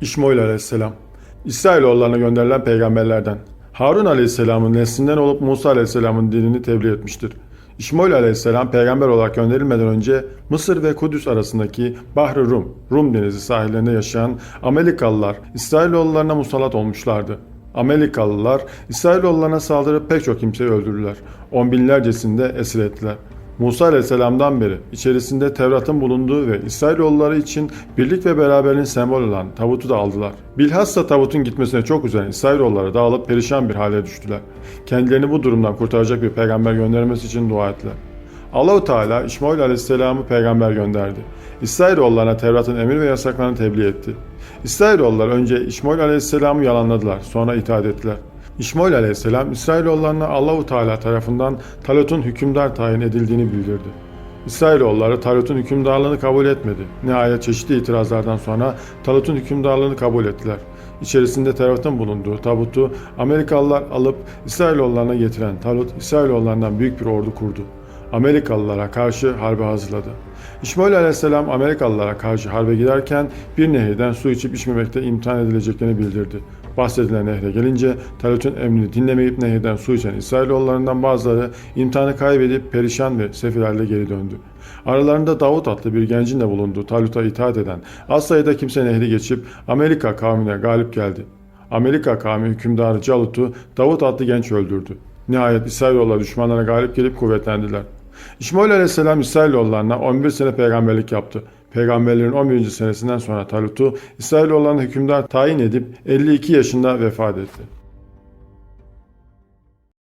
İşmail aleyhisselam. İsrailoğullarına gönderilen peygamberlerden. Harun aleyhisselamın neslinden olup Musa aleyhisselamın dinini tebliğ etmiştir. İşmail aleyhisselam peygamber olarak gönderilmeden önce Mısır ve Kudüs arasındaki Bahri Rum, Rum denizi sahillerinde yaşayan Amelikalılar İsrailoğullarına musallat olmuşlardı. Amerikalılar İsrailoğullarına saldırıp pek çok kimseyi öldürdüler. On binlercesini de esir ettiler. Musa Aleyhisselam'dan beri içerisinde Tevrat'ın bulunduğu ve İsrailoğulları için birlik ve beraberliğin sembolü olan tabutu da aldılar. Bilhassa tabutun gitmesine çok üzen İsrailoğulları dağılıp perişan bir hale düştüler. Kendilerini bu durumdan kurtaracak bir peygamber göndermesi için dua ettiler. Allahu Teala İsmail Aleyhisselam'ı peygamber gönderdi. İsrailoğullarına Tevrat'ın emir ve yasaklarını tebliğ etti. İsrailoğullar önce İsmail Aleyhisselam'ı yalanladılar, sonra itaat ettiler. İsmail Aleyhisselam İsrailoğullarına Allahu Teala tarafından Talut'un hükümdar tayin edildiğini bildirdi. İsrailoğulları Talut'un hükümdarlığını kabul etmedi. Nihayet çeşitli itirazlardan sonra Talut'un hükümdarlığını kabul ettiler. İçerisinde Tevrat'ın bulunduğu tabutu Amerikalılar alıp İsrailoğullarına getiren Talut, İsrailoğullarından büyük bir ordu kurdu. Amerikalılara karşı harbe hazırladı. İsmail Aleyhisselam Amerikalılara karşı harbe giderken bir nehirden su içip içmemekte imtihan edileceklerini bildirdi. Bahsedilen nehre gelince Talut'un emrini dinlemeyip nehirden su içen İsrailoğullarından bazıları imtihanı kaybedip perişan ve sefil halde geri döndü. Aralarında Davut adlı bir gencin de bulunduğu Talut'a itaat eden az sayıda kimse nehri geçip Amerika kavmine galip geldi. Amerika kavmi hükümdarı Calut'u Davut adlı genç öldürdü. Nihayet İsrailoğulları düşmanlara galip gelip kuvvetlendiler. İsmail Aleyhisselam İsrailoğullarına 11 sene peygamberlik yaptı. Peygamberlerin 11. senesinden sonra Talut'u İsrailoğullarına hükümdar tayin edip 52 yaşında vefat etti.